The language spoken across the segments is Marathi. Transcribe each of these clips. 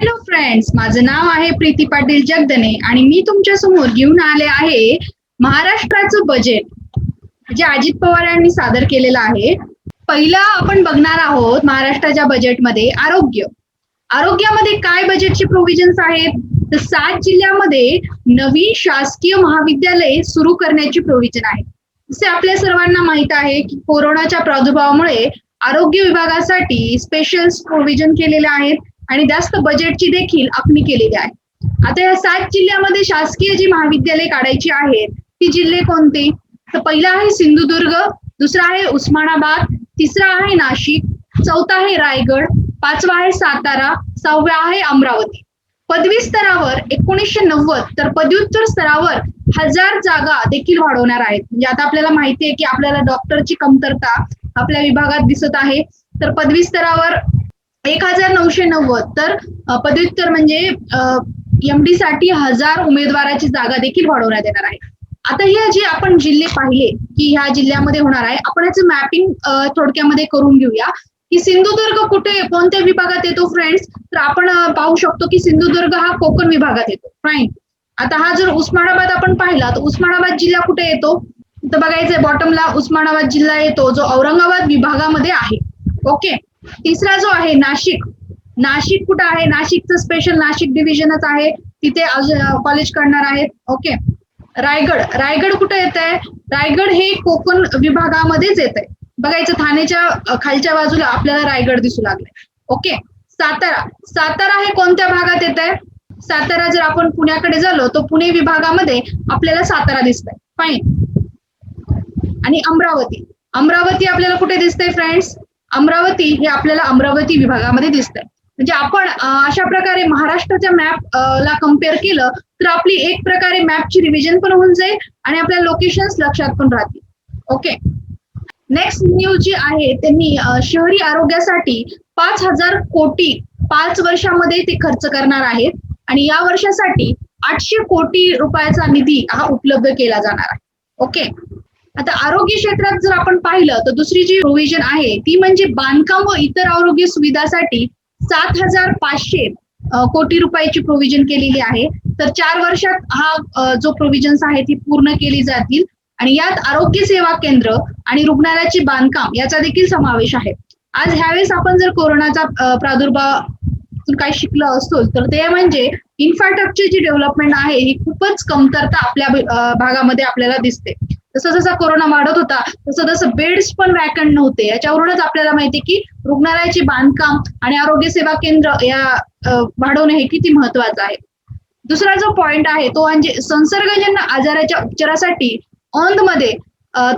हॅलो फ्रेंड्स माझं नाव आहे प्रीती पाटील जगदने आणि मी तुमच्यासमोर घेऊन आले आहे महाराष्ट्राचं बजेट जे अजित पवार यांनी सादर केलेलं आहे. पहिलं आपण बघणार आहोत महाराष्ट्राच्या बजेटमध्ये आरोग्य. आरोग्यामध्ये काय बजेटचे प्रोव्हिजन्स आहेत? तर सात जिल्ह्यामध्ये नवीन शासकीय महाविद्यालय सुरू करण्याची प्रोव्हिजन आहे जसे आपल्या सर्वांना माहीत आहे की कोरोनाच्या प्रादुर्भावामुळे आरोग्य विभागासाठी स्पेशल प्रोव्हिजन केलेले आहेत. आणि जास्त बजेटची देखील आखणी केलेली आहे. आता या सात जिल्ह्यामध्ये शासकीय जी महाविद्यालय काढायची आहेत ती जिल्हे कोणते? तर पहिला आहे सिंधुदुर्ग दुसरा आहे उस्मानाबाद तिसरा आहे नाशिक चौथा आहे रायगड पाचवा आहे सातारा सहावा आहे अमरावती. पदवी स्तरावर एकोणीसशे नव्वद तर पदव्युत्तर स्तरावर हजार जागा देखील वाढवणार आहेत. म्हणजे आता आपल्याला माहिती आहे की आपल्याला डॉक्टरची कमतरता आपल्या विभागात दिसत आहे. तर पदवी स्तरावर एक हजार नऊशे नव्वद. तर पदव्युत्तर म्हणजे एमडी साठी हजार उमेदवाराची जागा देखील वाढवण्यात येणार आहे. आता हे जे आपण जिल्हे पाहिले की ह्या जिल्ह्यामध्ये होणार आहे आपण याचं मॅपिंग थोडक्यामध्ये करून घेऊया. की सिंधुदुर्ग कुठे कोणत्या विभागात येतो फ्रेंड्स तर आपण पाहू शकतो की सिंधुदुर्ग हा कोकण विभागात येतो फाईन आता हा जर उस्मानाबाद आपण पाहिला तर उस्मानाबाद जिल्हा कुठे येतो? तर बघायचंय बॉटमला उस्मानाबाद जिल्हा येतो जो औरंगाबाद विभागामध्ये आहे. ओके? तिसरा जो आहे नाशिक नाशिक कुठं आहे? नाशिकचं स्पेशल नाशिक डिव्हिजनच आहे. तिथे कॉलेज करणार आहेत. ओके रायगड रायगड कुठं येत आहे रायगड हे कोकण विभागामध्येच येत आहे बघायचं ठाण्याच्या खालच्या बाजूला आपल्याला रायगड दिसू लागलाय. ओके सातारा सातारा हे कोणत्या भागात येत आहे सातारा जर आपण पुण्याकडे झालो तर पुणे विभागामध्ये आपल्याला सातारा दिसतंय. फाईन आणि अमरावती. अमरावती आपल्याला कुठे दिसतंय फ्रेंड्स अमरावती हे आपल्याला अमरावती विभागामध्ये दिसतंय. म्हणजे आपण अशा प्रकारे महाराष्ट्राच्या मॅप ला कंपेअर केलं तर आपली एक प्रकारे मॅपची रिव्हिजन पण होऊन जाईल आणि आपल्या लोकेशन्स लक्षात पण राहतील. ओके नेक्स्ट न्यूज जी आहे त्यांनी शहरी आरोग्यासाठी पाच हजार कोटी पाच वर्षामध्ये ते खर्च करणार आहेत आणि या वर्षासाठी आठशे कोटी रुपयाचा निधी हा उपलब्ध केला जाणार आहे. ओके आता आरोग्य क्षेत्रात जर आपण पाहिलं तर दुसरी जी प्रोव्हिजन आहे ती म्हणजे बांधकाम व इतर आरोग्य सुविधासाठी सात हजार पाचशे कोटी रुपयाची प्रोव्हिजन केलेली आहे. तर चार वर्षात हा जो प्रोव्हिजन्स आहे ती पूर्ण केली जातील. आणि यात आरोग्य सेवा केंद्र आणि रुग्णालयाचे बांधकाम याचा देखील समावेश आहे. आज ह्यावेळेस आपण जर कोरोनाचा प्रादुर्भाव काय शिकलो असतो तर ते म्हणजे इन्फ्रास्ट्रक्चरची डेव्हलपमेंट आहे ही खूपच कमतरता आपल्या भागामध्ये आपल्याला दिसते. जसं जसा कोरोना वाढत होता तसं तसं बेड्स पण वॅकंट नव्हते. याच्यावरूनच आपल्याला माहिती की रुग्णालयाचे बांधकाम आणि आरोग्य सेवा केंद्र या वाढवणे हे किती महत्वाचं आहे. दुसरा जो पॉइंट आहे तो म्हणजे संसर्गजन्य आजाराच्या उपचारासाठी औंधमध्ये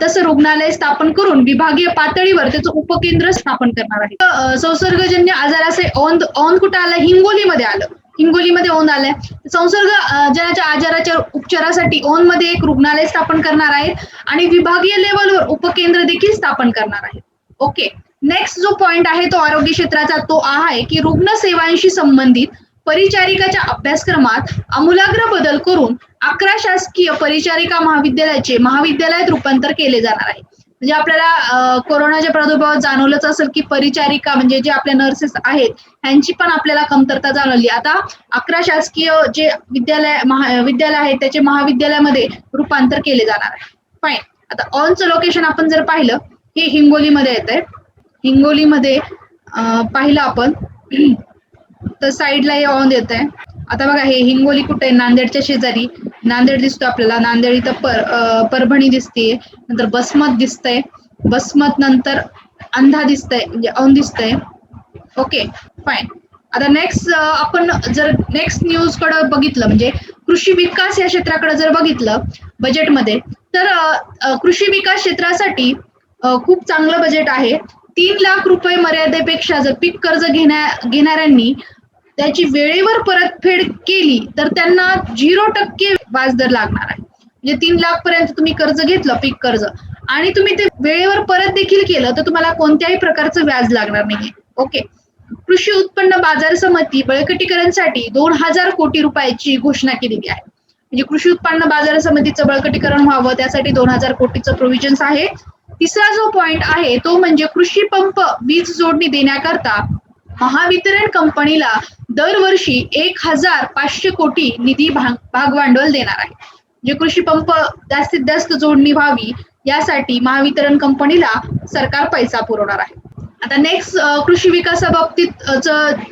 तसं रुग्णालय स्थापन करून विभागीय पातळीवर त्याचं उपकेंद्र स्थापन करणार आहे. संसर्गजन्य आजाराचे औंध औंध कुठं आलं? हिंगोलीमध्ये आलं. हिंगोलीमध्ये ओन आलंय. संसर्ग जनाच्या आजाराच्या उपचारासाठी ओनमध्ये एक रुग्णालय स्थापन करणार आहेत आणि विभागीय लेवलवर उपकेंद्र देखील स्थापन करणार आहेत. ओके नेक्स्ट जो पॉइंट आहे तो आरोग्य क्षेत्राचा तो आहे की रुग्ण सेवांशी संबंधित परिचारिकाच्या अभ्यासक्रमात आमूलाग्र बदल करून अकरा शासकीय परिचारिका महाविद्यालयाचे महाविद्यालयात रूपांतर केले जाणार आहे. म्हणजे आपल्याला कोरोनाच्या प्रादुर्भावात जाणवलंच असेल की परिचारिका म्हणजे जे आपल्या नर्सेस आहेत यांची पण आपल्याला कमतरता जाणवली. आता अकरा शासकीय जे विद्यालय विद्यालय आहे त्याचे महाविद्यालयामध्ये रूपांतर केले जाणार आहे. फाईन आता ऑनचं लोकेशन आपण जर पाहिलं हे हिंगोलीमध्ये येत आहे हिंगोलीमध्ये पाहिलं आपण तर साईडला हे ऑन येत आहे आता बघा हे हिंगोली कुठे आहे? नांदेडच्या शेजारी. नांदेड दिसतो आपल्याला. नांदेड इथं पर परभणी दिसते नंतर बसमत दिसतंय. बसमत नंतर अंधा दिसतंय म्हणजे औंध दिसतंय. ओके फाईन आता नेक्स्ट आपण जर नेक्स्ट न्यूजकडे बघितलं म्हणजे कृषी विकास या क्षेत्राकडे जर बघितलं बजेटमध्ये तर कृषी विकास क्षेत्रासाठी खूप चांगलं बजेट आहे. तीन लाख रुपये मर्यादेपेक्षा जर पीक कर्ज घेण्या घेणाऱ्यांनी त्याची वेळेवर परतफेड केली तर त्यांना झिरो टक्के व्याजदर लागणार आहे. म्हणजे तीन लाख पर्यंत तुम्ही कर्ज घेतलं पीक कर्ज आणि तुम्ही ते वेळेवर परत देखील केलं तर तुम्हाला कोणत्याही प्रकारचं व्याज लागणार नाही ओके. कृषी उत्पन्न बाजार समिती बळकटीकरणसाठी दोन हजार कोटी रुपयाची घोषणा केलेली आहे. म्हणजे कृषी उत्पन्न बाजार समितीचं बळकटीकरण व्हावं त्यासाठी दोन हजार कोटीचं प्रोव्हिजन्स आहे. तिसरा जो पॉइंट आहे तो म्हणजे कृषी पंप वीज जोडणी देण्याकरता महावितरण कंपनीला दरवर्षी एक हजार पाचशे कोटी निधी भागभांडवल देणार आहे. जे कृषी पंप जास्तीत जास्त जोडणी व्हावी यासाठी महावितरण कंपनीला सरकार पैसा पुरवणार आहे. आता नेक्स्ट कृषी विकासा बाबतीत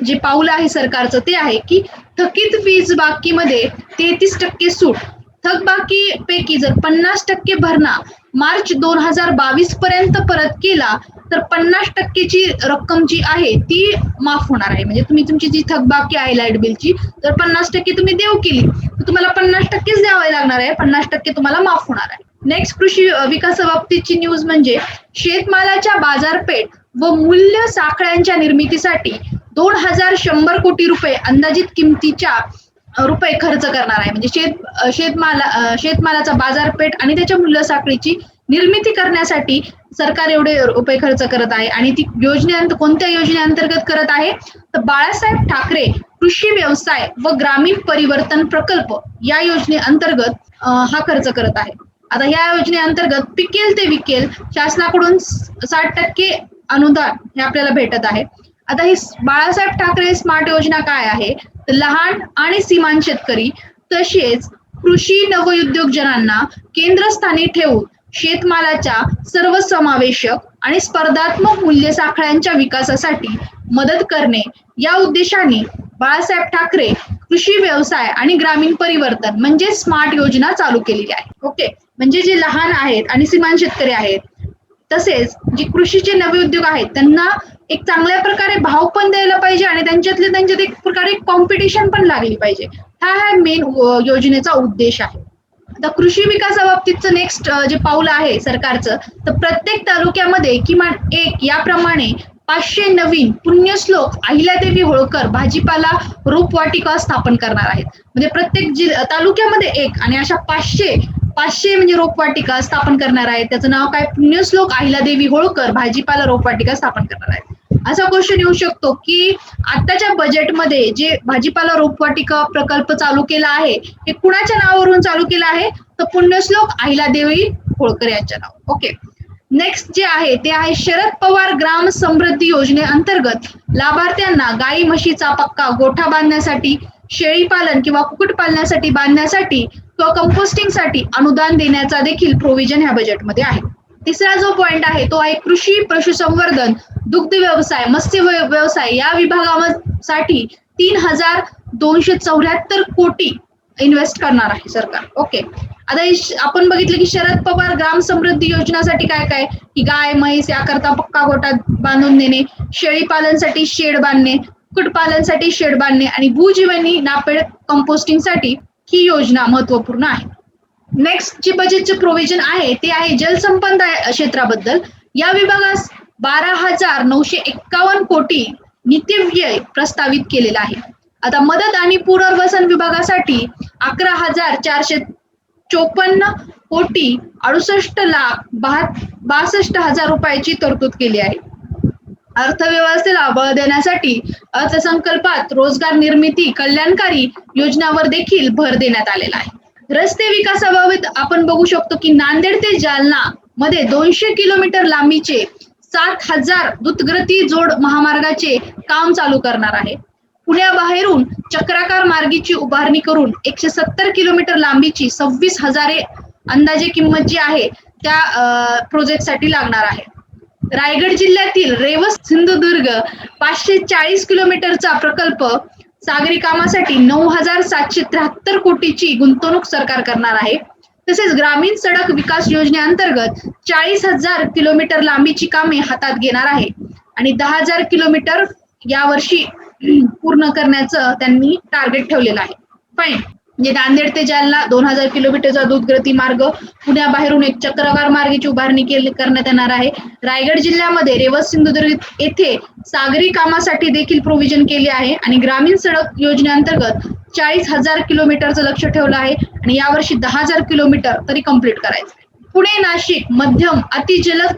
जे पाऊल आहे सरकारचं ते आहे की थकीत वीज बाकीमध्ये तेहतीस टक्के सूट. थकबाकी पैकी जर पन्नास टक्के भरणा मार्च दोन हजार बावीस पर्यंत परत केला तर पन्नास टक्केची रक्कम जी आहे ती माफ होणार आहे. म्हणजे तुम्ही तुमची जी थकबाकी आहे लाइट बिलची तर पन्नास टक्के तुम्ही देऊ केली. तर तुम्हाला पन्नास टक्केच द्यावे लागणार आहे. पन्नास टक्के तुम्हाला माफ होणार आहे. नेक्स्ट कृषी विकासाबाबतीची न्यूज म्हणजे शेतमालाच्या बाजारपेठ व मूल्य साखळ्यांच्या निर्मितीसाठी दोन हजार शंभर कोटी रुपये अंदाजित किमतीच्या रुपये खर्च करणार आहे. म्हणजे शेत शेतमाला शेतमालाचा बाजारपेठ आणि त्याच्या मूल्य साखळीची निर्मिती करण्यासाठी सरकार एवढे रुपये खर्च करत आहे आणि ती योजनेअंत कोणत्या योजनेअंतर्गत करत आहे? तर बाळासाहेब ठाकरे कृषी व्यवसाय व ग्रामीण परिवर्तन प्रकल्प या योजनेअंतर्गत हा खर्च करत आहे. आता या योजनेअंतर्गत पिकेल ते विकेल शासनाकडून साठ टक्के अनुदान हे आपल्याला भेटत आहे. आता ही बाळासाहेब ठाकरे स्मार्ट योजना काय आहे? लहान आणि सीमांत शेतकरी तसेच कृषी नवउद्योगजनांना केंद्रस्थानी ठेवून शेतमालाच्या सर्व समावेशक आणि स्पर्धात्मक मूल्य साखळ्यांच्या विकासासाठी मदत करणे या उद्देशाने बाळासाहेब ठाकरे कृषी व्यवसाय आणि ग्रामीण परिवर्तन म्हणजे स्मार्ट योजना चालू केलेली आहे. ओके? म्हणजे जे लहान आहेत आणि सीमांत शेतकरी आहेत तसेच जे कृषीचे नवे उद्योग आहेत त्यांना एक चांगल्या प्रकारे भाव पण द्यायला पाहिजे आणि त्यांच्यातले त्यांच्यात एक प्रकारे कॉम्पिटिशन पण लागली पाहिजे. हा हा मेन योजनेचा उद्देश आहे. आता कृषी विकासाबाबतीतचं नेक्स्ट जे पाऊल आहे सरकारचं तर प्रत्येक तालुक्यामध्ये किमान एक याप्रमाणे पाचशे नवीन पुण्यश्लोक अहिल्यादेवी होळकर भाजीपाला रोपवाटिका स्थापन करणार आहेत. म्हणजे प्रत्येक जि तालुक्यामध्ये एक आणि अशा पाचशे पाचशे म्हणजे रोपवाटिका स्थापन करणार आहेत. त्याचं नाव काय? पुण्यश्लोक अहिल्यादेवी होळकर भाजीपाला रोपवाटिका स्थापन करणार आहेत. असा क्वेश्चन येऊ शकतो की आताच्या बजेटमध्ये जे भाजीपाला रोपवाटिका प्रकल्प चालू केला आहे हे कुणाच्या नावावरून चालू केला आहे? तर पुण्यश्लोक अहिल्यादेवी होळकर यांच्या नाव ओके नेक्स्ट जे आहे ते आहे शरद पवार ग्राम समृद्धी योजनेअंतर्गत लाभार्थ्यांना गाई म्हशीचा पक्का गोठा बांधण्यासाठी शेळी पालन किंवा कुक्कुट पालनासाठी बांधण्यासाठी किंवा कंपोस्टिंगसाठी अनुदान देण्याचा देखील प्रोव्हिजन ह्या बजेटमध्ये आहे. तिसरा जो पॉइंट आहे तो आहे कृषी पशुसंवर्धन. दुग्ध व्यवसाय मत्स्य व्यवसाय या विभागासाठी तीन हजार दोनशे चौऱ्याहत्तर कोटी इन्व्हेस्ट करणार आहे सरकार. ओके आता आपण बघितलं की शरद पवार ग्राम समृद्धी योजनासाठी काय काय? की गाय म्हैस याकरता पक्का गोटा बांधून देणे शेळी पालनसाठी शेड बांधणे कुक्कुटपालनसाठी शेड बांधणे आणि भूजीवनी नापेड कंपोस्टिंगसाठी ही योजना महत्त्वपूर्ण आहे. नेक्स्ट जे बजेटचे प्रोव्हिजन आहे ते आहे जलसंपदा क्षेत्राबद्दल. या विभागास बारा हजार नऊशे एक्कावन्न कोटी नित्यव्यय प्रस्तावित केलेला आहे. आता मदत आणि पुनर्वसन विभागासाठी अकरा हजार चारशे चोपन्न कोटी अडुसष्ट लाख बहा- बासष्ट हजार रुपयाची तरतूद केली आहे. अर्थव्यवस्थेला बळ देण्यासाठी अर्थसंकल्पात रोजगार निर्मिती कल्याणकारी योजनावर देखील भर देण्यात आलेला आहे. रस्ते विकासाबाबत आपण बघू शकतो की नांदेड ते जालना मध्ये दोनशे किलोमीटर लांबीचे सात हजार द्रुतगती जोड महामार्गाचे काम चालू करणार आहे. पुण्याबाहेरून चक्राकार मार्गीची उभारणी करून एकशे सत्तर किलोमीटर लांबीची सव्वीस हजारे अंदाजे किंमत जी आहे त्या प्रोजेक्टसाठी लागणार आहे. रायगड जिल्ह्यातील रेवस सिंधुदुर्ग पाचशे चाळीस किलोमीटरचा प्रकल्प सागरी कामासाठी नऊ हजार सातशे त्र्याहत्तर कोटीची गुंतवणूक सरकार करणार आहे. तसेच ग्रामीण सडक विकास योजनेअंतर्गत चाळीस हजार किलोमीटर लांबीची कामे हातात घेणार आहे. आणि दहा हजार किलोमीटर यावर्षी पूर्ण करण्याचं त्यांनी टार्गेट ठेवलेलं आहे. फाईन म्हणजे नांदेड ते जालना दोन हजार किलोमीटरचा दूधगती मार्ग. पुण्याबाहेरून एक चक्रवार मार्गाची उभारणी केली करण्यात येणार आहे. रायगड जिल्ह्यामध्ये रेवस सिंधुदुर्ग येथे सागरी कामासाठी देखील प्रोव्हिजन केले आहे आणि ग्रामीण सडक योजनेअंतर्गत चाळीस हजार किलोमीटरचं लक्ष ठेवलं आहे आणि यावर्षी दहा हजार किलोमीटर तरी कंप्लीट करायचं पुणे नाशिक मध्यम अतिजलद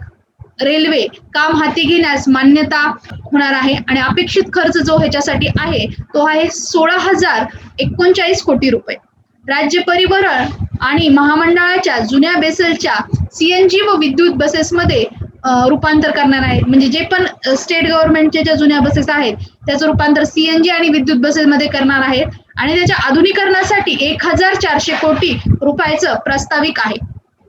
रेल्वे काम हाती घेण्यास मान्यता होणार आहे आणि अपेक्षित खर्च जो ह्याच्यासाठी आहे तो आहे सोळा हजार एकोणचाळीस कोटी रुपये. राज्य परिवहन आणि महामंडळाच्या जुन्या बेसलच्या सीएनजी व विद्युत बसेसमध्ये रूपांतर करणार आहेत म्हणजे जे पण स्टेट गव्हर्नमेंटच्या ज्या जुन्या बसेस आहेत त्याचं रूपांतर सीएनजी आणि विद्युत बसेसमध्ये करणार आहेत. आणि त्याच्या आधुनिकरणासाठी एक हजार चारशे कोटी रुपयाचं प्रस्ताविक आहे.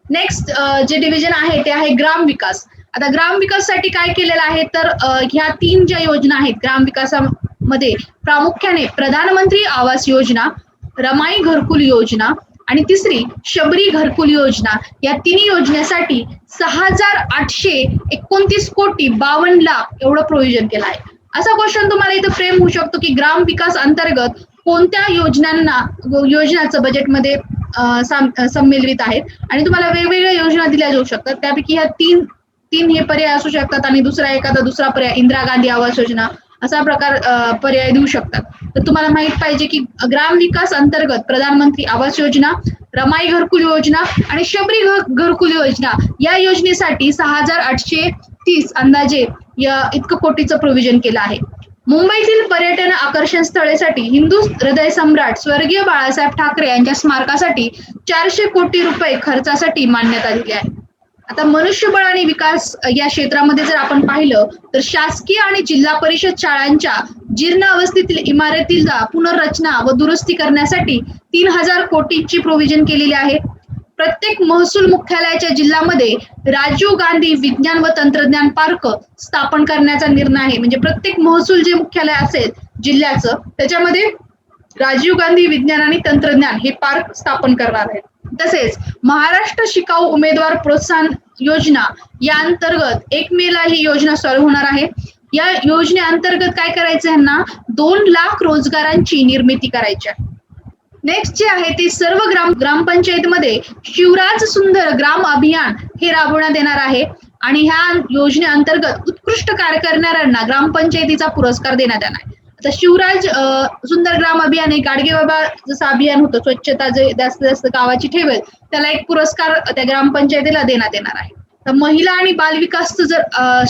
नेक्स्ट जे डिव्हिजन आहे ते आहे ग्राम विकास. आता ग्राम विकाससाठी काय केलेलं आहे? तर ह्या तीन ज्या योजना आहेत ग्राम विकासामध्ये प्रामुख्याने प्रधानमंत्री आवास योजना रमाई घरकुल योजना आणि तिसरी शबरी घरकुल योजना या तिन्ही योजनेसाठी सहा हजार आठशे एकोणतीस कोटी बावन्न लाख एवढं प्रोव्हिजन केलं आहे. असा क्वेश्चन तुम्हाला इथं फ्रेम होऊ शकतो की ग्राम विकास अंतर्गत कोणत्या योजनांना योजनाचं बजेटमध्ये अ, सम्मिलित आहेत? आणि तुम्हाला वेगवेगळ्या योजना दिल्या जाऊ शकतात. त्यापैकी ह्या तीन तीन हे पर्याय असू शकतात आणि दुसरा एखादा दुसरा पर्याय इंदिरा गांधी आवास योजना असा प्रकार पर्याय देऊ शकतात. तर तुम्हाला माहीत पाहिजे की ग्राम विकास अंतर्गत प्रधानमंत्री आवास योजना रमाई घरकुल योजना आणि शबरी घरकुल योजना या योजनेसाठी सहा हजार आठशे तीस अंदाजे या इतकं कोटीचं प्रोव्हिजन केलं आहे. मुंबईतील पर्यटन आकर्षण स्थळेसाठी हिंदू हृदय सम्राट स्वर्गीय बाळासाहेब ठाकरे यांच्या स्मारकासाठी चारशे कोटी रुपये खर्चासाठी मान्यता दिली आहे. आता मनुष्यबळ आणि विकास या क्षेत्रामध्ये जर आपण पाहिलं तर शासकीय आणि जिल्हा परिषद शाळांच्या जीर्ण अवस्थेतील इमारतीला पुनर्रचना व दुरुस्ती करण्यासाठी तीन हजार कोटींची प्रोव्हिजन केलेली आहे. प्रत्येक महसूल मुख्यालयाच्या जिल्ह्यामध्ये राजीव गांधी विज्ञान व तंत्रज्ञान पार्क स्थापन करण्याचा निर्णय आहे. म्हणजे प्रत्येक महसूल जे मुख्यालय असेल जिल्ह्याचं त्याच्यामध्ये राजीव गांधी विज्ञान आणि तंत्रज्ञान हे पार्क स्थापन करणार आहेत. तसेच महाराष्ट्र शिकाऊ उमेदवार प्रोत्साहन योजना या अंतर्गत एक मे ला ही योजना चालू होणार आहे. या योजनेअंतर्गत काय करायचं यांना? दोन लाख रोजगारांची निर्मिती करायची आहे. नेक्स्ट जे आहे ते सर्व ग्राम ग्रामपंचायतमध्ये शिवराज सुंदर ग्राम अभियान हे राबवण्यात येणार आहे. आणि ह्या योजनेअंतर्गत उत्कृष्ट कार्य करणाऱ्यांना ग्रामपंचायतीचा पुरस्कार देण्यात येणार आहे. तर शिवराज सुंदर ग्राम अभियान हे गाडगे बाबा जसं अभियान होतं स्वच्छता जे जास्त जास्त गावाची ठेवेल त्याला एक पुरस्कार त्या ग्रामपंचायतीला देण्यात येणार आहे. तर महिला आणि बालविकासचं जर अं,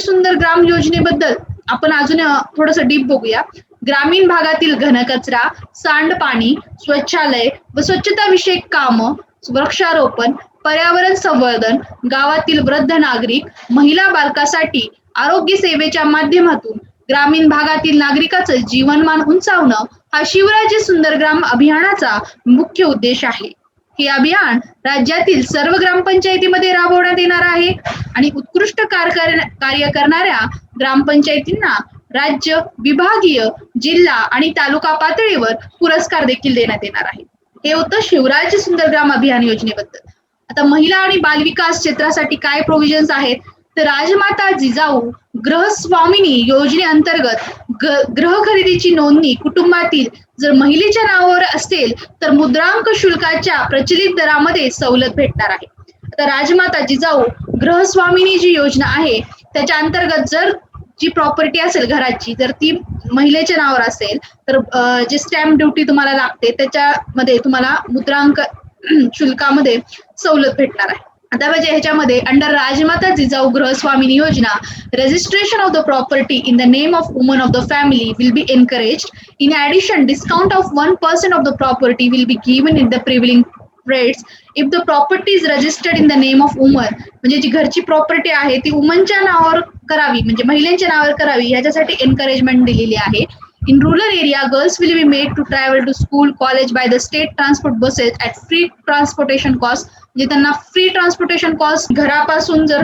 सुंदर ग्राम योजनेबद्दल आपण अजून थोडस डीप बघूया. ग्रामीण भागातील घनकचरा सांडपाणी स्वच्छालय व स्वच्छता विषयक कामं वृक्षारोपण पर्यावरण संवर्धन गावातील वृद्ध नागरिक महिला बालकासाठी आरोग्य सेवेच्या माध्यमातून ग्रामीण भागातील नागरिकाचं जीवनमान उंचावणं हा शिवराज्य सुंदर ग्राम अभियानाचा मुख्य उद्देश आहे. हे अभियान राज्यातील सर्व ग्रामपंचायतीमध्ये राबवण्यात येणार आहे आणि उत्कृष्ट कार्य करणाऱ्या ग्रामपंचायतींना राज्य विभागीय जिल्हा आणि तालुका पातळीवर पुरस्कार देखील देण्यात येणार आहे. हे होतं शिवराज्य सुंदर ग्राम अभियान योजनेबद्दल. आता महिला आणि बालविकास क्षेत्रासाठी काय प्रोव्हिजन्स आहेत? तर राजमाता जिजाऊ गृहस्वामिनी योजनेअंतर्गत ग्रह खरेदीची नोंदणी कुटुंबातील जर महिलेच्या नावावर असेल तर मुद्रांक शुल्काच्या प्रचलित दरामध्ये सवलत भेटणार आहे. आता राजमाता जिजाऊ गृहस्वामिनी जी योजना आहे त्याच्या अंतर्गत जर जी प्रॉपर्टी असेल घराची जर ती महिलेच्या नावावर असेल तर जे स्टॅम्प ड्युटी तुम्हाला लागते त्याच्यामध्ये तुम्हाला मुद्रांक शुल्कामध्ये सवलत भेटणार आहे. आता म्हणजे ह्याच्यामध्ये अंडर राजमाता जिजाऊ गृहस्वामी योजना registration of the property in the name of woman of the family will be encourage in addition discount of one percent of the property will be given in the prevailing rates if the property is registered in the name of woman म्हणजे जी घरची प्रॉपर्टी आहे ती वुमनच्या नावावर करावी म्हणजे महिलांच्या नावावर करावी ह्याच्यासाठी एनकरेजमेंट दिलेली आहे. In rural area girls will be made to travel to school college by the state transport buses at free transportation cost म्हणजे त्यांना फ्री ट्रान्सपोर्टेशन कॉस्ट घरापासून जर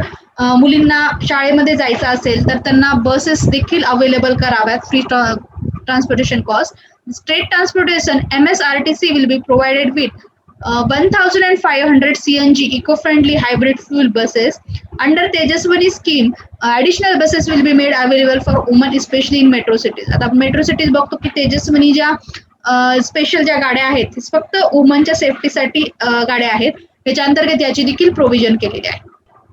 मुलींना शाळेमध्ये जायचं असेल तर त्यांना बसेस देखील अवेलेबल कराव्यात free transportation cost state transportation M S R T C will be provided with one thousand and five hundred C N G eco friendly hybrid fuel buses under Tejaswini scheme additional buses will be made available for woman specially in metro cities आता मेट्रो सिटीज बघतो की तेजस्वनी ज्या स्पेशल ज्या गाड्या आहेत फक्त वुमनच्या सेफ्टीसाठी गाड्या आहेत. त्याच्या अंतर्गत याची देखील प्रोव्हिजन केलेली आहे.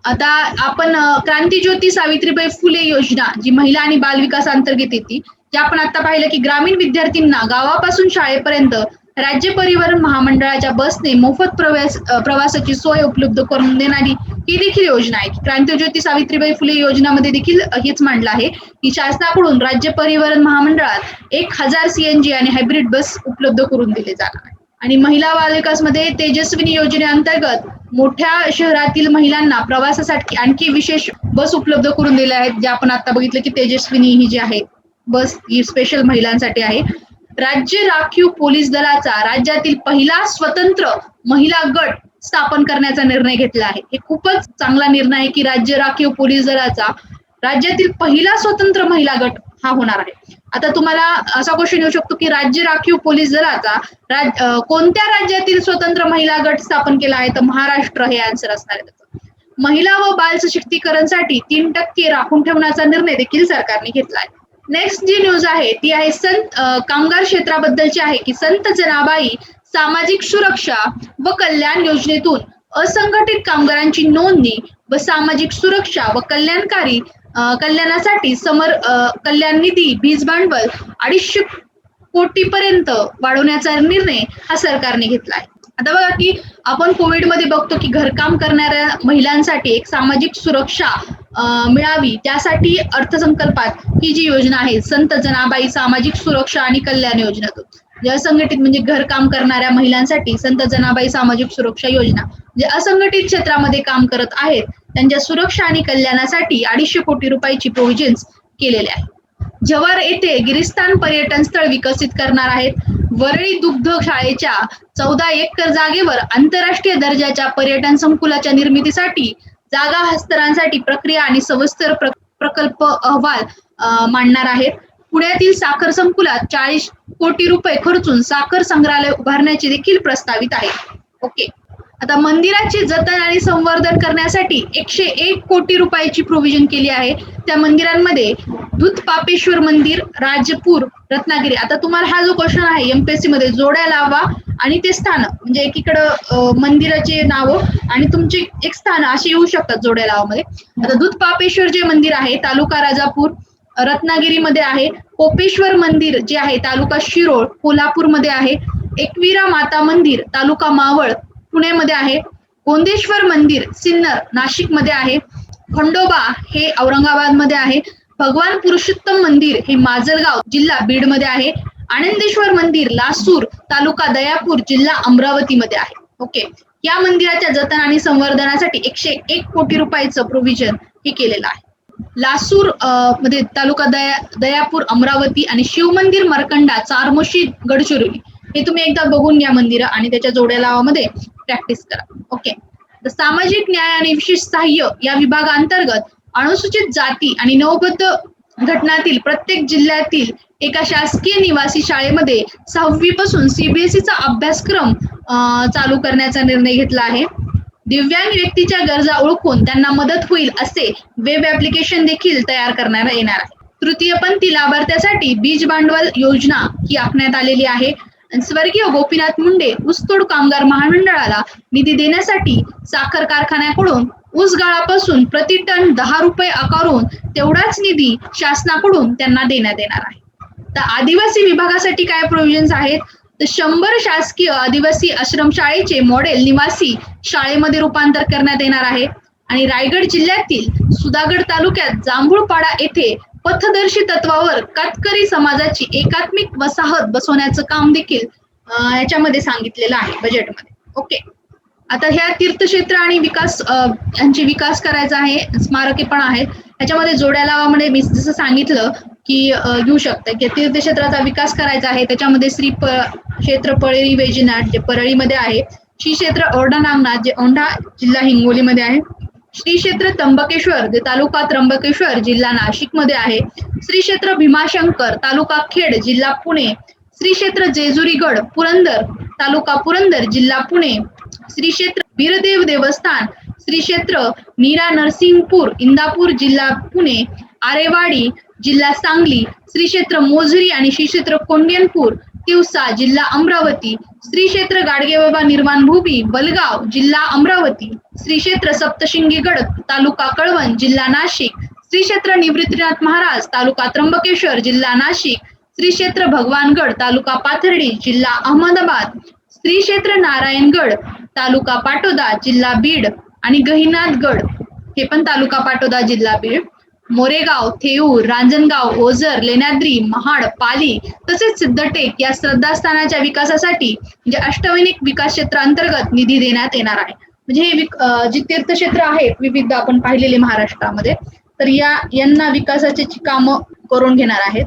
आता आपण क्रांतीज्योती सावित्रीबाई फुले योजना जी महिला आणि बाल विकास अंतर्गत येते जे आपण आता पाहिलं की ग्रामीण विद्यार्थ्यांना गावापासून शाळेपर्यंत राज्य परिवहन महामंडळाच्या बसने मोफत प्रवास प्रवासाची सोय उपलब्ध करून देणारी ही देखील योजना आहे. क्रांतीज्योती सावित्रीबाई फुले योजनामध्ये देखील हेच मांडलं आहे की शासनाकडून राज्य परिवहन महामंडळात एक हजार सीएनजी आणि हायब्रिड बस उपलब्ध करून दिले जाणार आहे. आणि महिला बालविकासमध्ये तेजस्विनी योजनेअंतर्गत मोठ्या शहरातील महिलांना प्रवासासाठी आणखी विशेष बस उपलब्ध करून दिल्या आहेत. ज्या आपण आता बघितलं की तेजस्विनी ही जी आहे बस ही स्पेशल महिलांसाठी आहे. राज्य राखीव पोलीस दलाचा राज्यातील पहिला स्वतंत्र महिला गट स्थापन करण्याचा निर्णय घेतला आहे. हे खूपच चांगला निर्णय आहे की राज्य राखीव पोलीस दलाचा राज्यातील पहिला स्वतंत्र महिला गट हा होणार आहे. आता तुम्हाला असा क्वेश्चन येऊ शकतो की राज्य राखीव पोलीस दलाचा राज कोणत्या राज्यातील स्वतंत्र महिला गट स्थापन केला आहे? तर महाराष्ट्र हे आन्सर असणार आहे महिला व बाल सशक्तीकरणसाठी तीन टक्के राखून ठेवण्याचा निर्णय देखील सरकारने घेतला आहे. नेक्स्ट जी न्यूज आहे ती आहे संत कामगार क्षेत्राबद्दलची आहे की संत जनाबाई सामाजिक सुरक्षा व कल्याण योजनेतून असंघटित कामगारांची नोंदणी व सामाजिक सुरक्षा व कल्याणकारी कल्याणासाठी समर कल्याण निधी बीज भांडवल अडीचशे कोटीपर्यंत वाढवण्याचा निर्णय हा सरकारने घेतला आहे आता बघा की आपण कोविडमध्ये बघतो की घरकाम करणाऱ्या महिलांसाठी एक सामाजिक सुरक्षा मिळावी त्यासाठी अर्थसंकल्पात ही जी योजना आहे संत जनाबाई सामाजिक सुरक्षा आणि कल्याण योजना. जे असंघटित म्हणजे घरकाम करणाऱ्या महिलांसाठी संत जनाबाई सामाजिक सुरक्षा योजना जे असंघटित क्षेत्रामध्ये काम करत आहेत त्यांच्या सुरक्षा आणि कल्याणासाठी अडीचशे कोटी रुपयाची प्रोव्हिजन्स केलेले आहे जव्हार येथे गिरिस्तान पर्यटन स्थळ विकसित करणार आहेत. वरळी दुग्ध शाळेच्या चौदा एकर जागेवर आंतरराष्ट्रीय दर्जाच्या पर्यटन संकुलाच्या निर्मितीसाठी जागा हस्तांतरणासाठी प्रक्रिया आणि सविस्तर प्रकल्प अहवाल मांडणार आहेत. पुण्यातील साखर संकुलात चाळीस कोटी रुपये खर्चून साखर संग्रहालय उभारण्याची देखील प्रस्तावित आहे. ओके. आता मंदिराचे जतन आणि संवर्धन करण्यासाठी एकशे एक कोटी रुपयाची प्रोव्हिजन केली आहे. त्या मंदिरांमध्ये दूध पापेश्वर मंदिर राजपूर रत्नागिरी. आता तुम्हाला हा जो क्वेश्चन आहे एमपीएससी मध्ये जोड्या लावा आणि ते स्थान म्हणजे एकीकडं मंदिराचे नाव आणि तुमचे एक स्थान असे येऊ शकतात जोड्या लावामध्ये. आता दूध पापेश्वर जे मंदिर आहे तालुका राजापूर रत्नागिरीमध्ये आहे. कोपेश्वर मंदिर जे आहे तालुका शिरोळ कोल्हापूरमध्ये आहे. एकविरा माता मंदिर तालुका मावळ पुण्यामध्ये आहे. गोंदेश्वर मंदिर सिन्नर नाशिकमध्ये आहे. खंडोबा हे औरंगाबादमध्ये आहे. भगवान पुरुषोत्तम मंदिर हे माजलगाव जिल्हा बीडमध्ये आहे. आनंदेश्वर मंदिर लासूर तालुका दयापूर जिल्हा अमरावतीमध्ये आहे. ओके. या मंदिराच्या जतन आणि संवर्धनासाठी एकशे एक कोटी रुपयाचं प्रोव्हिजन हे केलेलं आहे. लासूरमध्ये तालुका दया दयापूर अमरावती आणि शिवमंदिर मरकंडा चारमोशी गडचिरोली हे तुम्ही एकदा बघून घ्या मंदिरं आणि त्याच्या जोड्या लावामध्ये प्रॅक्टिस करा. ओके तर सामाजिक न्याय आणि विशेष सहाय्य या विभागांतर्गत अनुसूचित जाती आणि नवबद्ध घटनातील प्रत्येक जिल्ह्यातील एका शासकीय निवासी शाळेमध्ये सहावी पासून सीबीएसईचा अभ्यासक्रम चालू करण्याचा निर्णय घेतला आहे. दिव्यांग व्यक्तीच्या गरजा ओळखून त्यांना मदत होईल असे वेब ऍप्लिकेशन देखील तयार करण्यात येणार आहे. तृतीयपंथी लाभार्थ्यासाठी बीज भांडवल योजना ही आखण्यात आलेली आहे. स्वर्गीय गोपीनाथ मुंडे ऊसतोड कामगार महामंडळाला निधी देण्यासाठी साखर कारखान्याकडून ऊस गाळापासून प्रति टन दहा रुपये आकारून तेवढाच निधी शासनाकडून त्यांना देण्यात येणार आहे. तर आदिवासी विभागासाठी काय प्रोव्हिजन्स आहेत? तर शंभर शासकीय आदिवासी आश्रमशाळेचे मॉडेल निवासी शाळेमध्ये रूपांतर करण्यात येणार आहे. आणि रायगड जिल्ह्यातील सुधागड तालुक्यात जांभूळपाडा येथे पथदर्शी तत्वावर कातकरी समाजाची एकात्मिक वसाहत बसवण्याचं काम देखील याच्यामध्ये सांगितलेलं आहे बजेटमध्ये ओके आता ह्या तीर्थक्षेत्र आणि विकास यांची विकास करायचा आहे स्मारके पण आहेत. ह्याच्यामध्ये जोड्या लावामध्ये मी जसं सांगितलं की घेऊ शकतं की तीर्थक्षेत्राचा विकास करायचा आहे. त्याच्यामध्ये श्री प क्षेत्र पळेरी वैजनाथ जे परळीमध्ये आहे. श्री क्षेत्र औंढा नागनाथ जे औंढा जिल्हा हिंगोलीमध्ये आहे. श्री क्षेत्र त्र्यंबकेश्वर जे तालुका त्र्यंबकेश्वर जिल्हा नाशिकमध्ये आहे. श्री क्षेत्र भीमाशंकर तालुका खेड जिल्हा पुणे. श्री क्षेत्र जेजुरीगड पुरंदर तालुका पुरंदर जिल्हा पुणे. श्री क्षेत्र वीरदेव देवस्थान. श्री क्षेत्र नीरा नरसिंगपूर इंदापूर जिल्हा पुणे. आरेवाडी जिल्हा सांगली श्री क्षेत्र मोझरी आणि श्री क्षेत्र कोंडियनपूर तिवसा जिल्हा अमरावती श्री क्षेत्र गाडगेबाबा निर्माण भूमी बलगाव जिल्हा अमरावती श्री क्षेत्र सप्तशिंगीगड तालुका कळवण जिल्हा नाशिक श्री क्षेत्र निवृत्तीनाथ महाराज तालुका त्र्यंबकेश्वर जिल्हा नाशिक श्री क्षेत्र भगवानगड तालुका पाथर्डी जिल्हा अहमदाबाद श्री क्षेत्र नारायणगड तालुका पाटोदा जिल्हा बीड आणि गहिनाथगड हे पण तालुका पाटोदा जिल्हा बीड. मोरेगाव थेऊर रांजणगाव ओझर लेण्याद्री महाड पाली तसेच सिद्धटेक या श्रद्धास्थानाच्या विकासासाठी म्हणजे अष्टवैनिक विकास क्षेत्रांतर्गत निधी देण्यात येणार आहे. म्हणजे हे विक- जी तीर्थक्षेत्र आहेत विविध आपण पाहिलेले महाराष्ट्रामध्ये तर या यांना विकासाची कामं करून घेणार आहेत.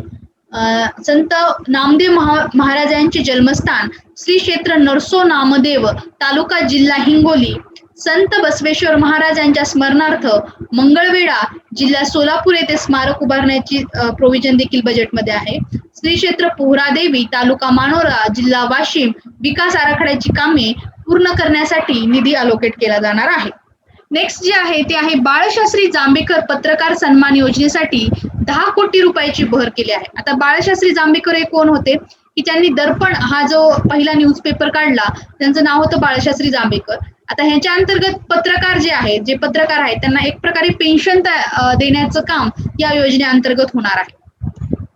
संत नामदेव महा महाराजांचे जन्मस्थान श्री क्षेत्र नरसो नामदेव तालुका जिल्हा हिंगोली संत बसवेश्वर महाराजांच्या स्मरणार्थ मंगळवेढा जिल्हा सोलापूर येथे स्मारक उभारण्याची प्रोव्हिजन देखील बजेटमध्ये आहे. श्री क्षेत्र पोहरादेवी तालुका मानोरा जिल्हा वाशिम विकास आराखड्याची कामे पूर्ण करण्यासाठी निधी अलोकेट केला जाणार आहे. नेक्स्ट जे आहे ते आहे बाळशास्त्री जांभेकर पत्रकार सन्मान योजनेसाठी दहा कोटी रुपयाची भर केली आहे. आता बाळशास्त्री जांभेकर हे कोण होते? की त्यांनी दर्पण हा जो पहिला न्यूजपेपर काढला त्यांचं नाव होतं बाळशास्त्री जांभेकर. आता ह्याच्या अंतर्गत पत्रकार जे आहेत जे पत्रकार आहेत त्यांना एक प्रकारे पेन्शन देण्याचं काम या योजनेअंतर्गत होणार आहे.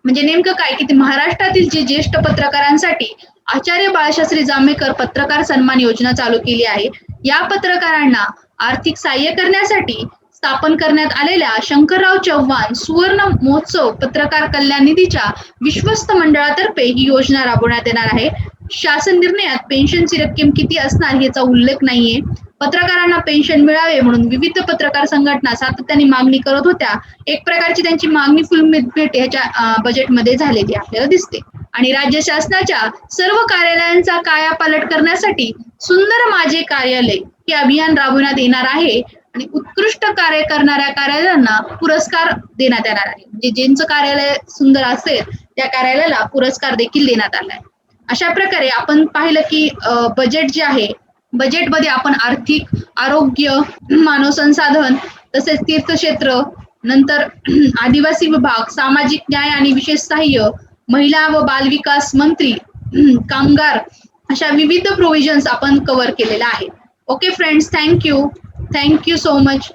म्हणजे नेमकं काय? की महाराष्ट्रातील जे ज्येष्ठ पत्रकारांसाठी आचार्य बाळशास्त्री जांभेकर पत्रकार सन्मान योजना चालू केली आहे. या पत्रकारांना आर्थिक सहाय्य करण्यासाठी स्थापन करण्यात आलेल्या शंकरराव चव्हाण सुवर्ण महोत्सव पत्रकार कल्याण निधीच्या विश्वस्त मंडळातर्फे ही योजना राबवण्यात येणार आहे. शासन निर्णयात पेन्शनची रक्कम किती असणार याचा उल्लेख नाहीये. पत्रकारांना पेन्शन मिळावे म्हणून विविध पत्रकार संघटना सातत्याने मागणी करत होत्या. एक प्रकारची त्यांची मागणी फुलमिट ह्याच्या बजेटमध्ये झालेली आपल्याला दिसते. आणि राज्य शासनाच्या सर्व कार्यालयांचा कायापालट करण्यासाठी सुंदर माझे कार्यालय हे अभियान राबवण्यात येणार आहे. आणि उत्कृष्ट कार्य करणाऱ्या कार्यालयांना पुरस्कार देण्यात येणार आहे. म्हणजे ज्यांचं कार्यालय सुंदर असेल त्या कार्यालयाला पुरस्कार देखील देण्यात आला आहे. अशा प्रकारे आपण पाहिलं की बजेट जे आहे बजेटमध्ये आपण आर्थिक आरोग्य मानव संसाधन तसेच तीर्थक्षेत्र नंतर आदिवासी विभाग सामाजिक न्याय आणि विशेष सहाय्य महिला व बालविकास मंत्री कामगार अशा विविध प्रोव्हिजन्स आपण कव्हर केलेल्या आहेत. Okay friends thank you thank you so much